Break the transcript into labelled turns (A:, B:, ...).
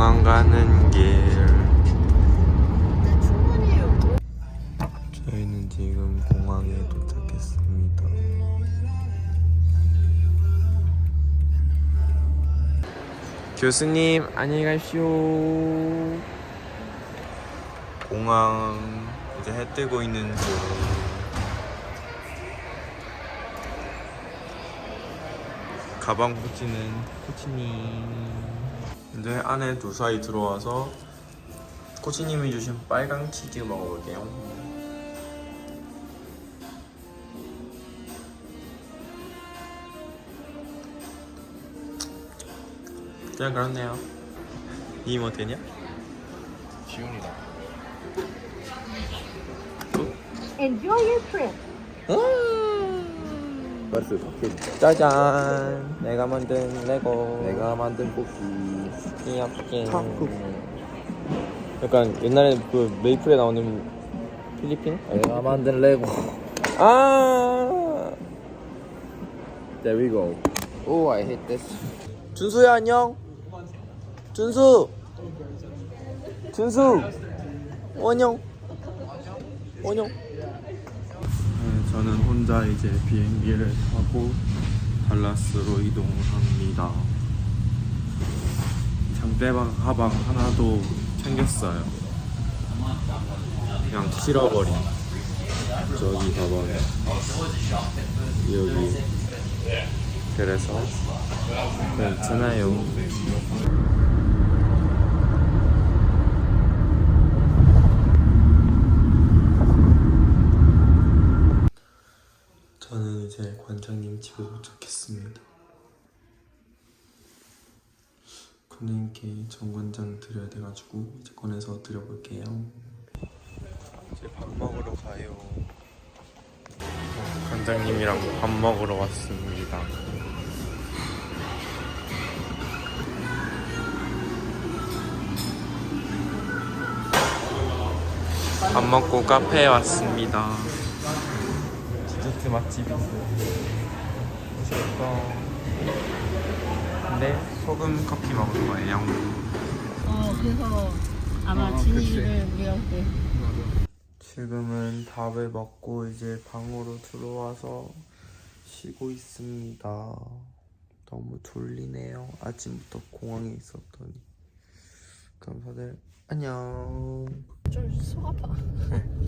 A: 공항 가는 길. 저희는 지금 공항에 도착했습니다. 교수님 안녕히 가시오. 공항 이제 해 뜨고 있는 중. 가방 코치는 코치님. 이제 안에 두 사이 들어와서 코치님이 주신 빨강 치즈 먹어볼게요. 그냥 그렇네요. 이임 어땠냐?
B: 지훈이다.
C: Enjoy your trip.
B: 맛있어 덕분.
A: 짜잔! 내가 만든 레고.
B: 내가 만든 뽑기.
A: 귀엽게.
B: 참.
A: 약간 옛날에 그 메이플에 나오는 필리핀?
B: 내가 만든 레고.
A: 아!
B: There we go. Oh, I hate this.
A: 준수야 안녕. 준수. 준수. 원영. 원영. 네, 저는 혼자 이제 비행기를 타고 달라스로 이동을 합니다. 장대방 가방 하나도 챙겼어요. 그냥 실어버린. 저기 가방에 여기. 그래서 괜찮아요. 저는 이제 관장님 집에 도착했습니다. 관장님께 정관장 드려야 돼가지고 이제 꺼내서 드려볼게요. 이제 밥 먹으러 가요. 관장님이랑 밥 먹으러 왔습니다. 밥 먹고 카페에 왔습니다. 디저트 맛집이 있어요. 맛있겠다. 근데 소금 커피 먹을 거예요.
C: 어, 그래서 아마 진이를 우리가 그때
A: 지금은 밥을 먹고 이제 방으로 들어와서 쉬고 있습니다. 너무 졸리네요. 아침부터 공항에 있었더니. 그럼 다들 안녕.
C: 좀 속 아파.